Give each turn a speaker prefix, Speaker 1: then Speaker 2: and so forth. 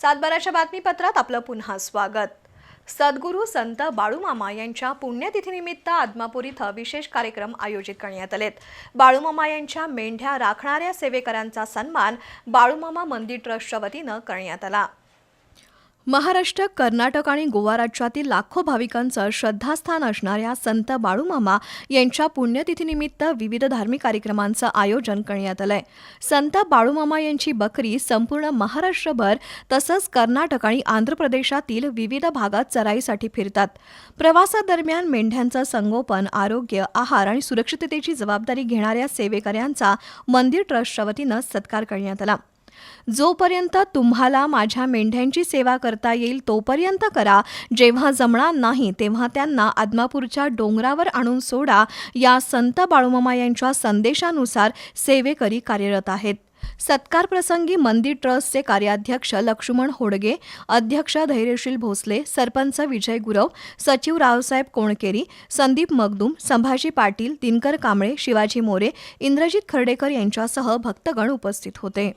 Speaker 1: सातबाराच्या बातमीपत्रात आपलं पुन्हा स्वागत. सद्गुरू संत बाळूमामा यांच्या पुण्यतिथीनिमित्त आदमापूर इथं विशेष कार्यक्रम आयोजित करण्यात आलेत. बाळूमामा यांच्या मेंढ्या राखणाऱ्या सेवेकरांचा सन्मान बाळूमामा मंदिर ट्रस्टच्या वतीनं करण्यात आला. महाराष्ट्र कर्नाटक आणि गोवा राज्यातील लाखो भाविकांचं श्रद्धास्थान असणाऱ्या संत बाळूमामा यांच्या पुण्यतिथीनिमित्त विविध धार्मिक कार्यक्रमांचं आयोजन करण्यात आलंय. संत बाळूमामा यांची बकरी संपूर्ण महाराष्ट्रभर तसंच कर्नाटक आणि आंध्र प्रदेशातील विविध भागात चराईसाठी फिरतात. प्रवासादरम्यान मेंढ्यांचं संगोपन आरोग्य आहार आणि सुरक्षिततेची जबाबदारी घेणाऱ्या सेवेकऱ्यांचा मंदिर ट्रस्टच्या वतीनं सत्कार करण्यात आला. जोपर्यंत तुम्हाला माझ्या मेंढ्यांची सेवा करता येईल तोपर्यंत करा. जेव्हा जमणार नाही तेव्हा त्यांना आदमापूरच्या डोंगरावर आणून सोडा. या संत बाळूमामा यांच्या संदेशानुसार सेवेकरी कार्यरत आहेत. सत्कार प्रसंगी मंदिर ट्रस्टचे कार्याध्यक्ष लक्ष्मण होडगे अध्यक्ष धैर्यशील भोसले सरपंच विजय गुरव सचिव रावसाहेब कोणकेरी संदीप मगदूम संभाजी पाटील दिनकर कांबळे शिवाजी मोरे इंद्रजित खर्डेकर यांच्यासह भक्तगण उपस्थित होते.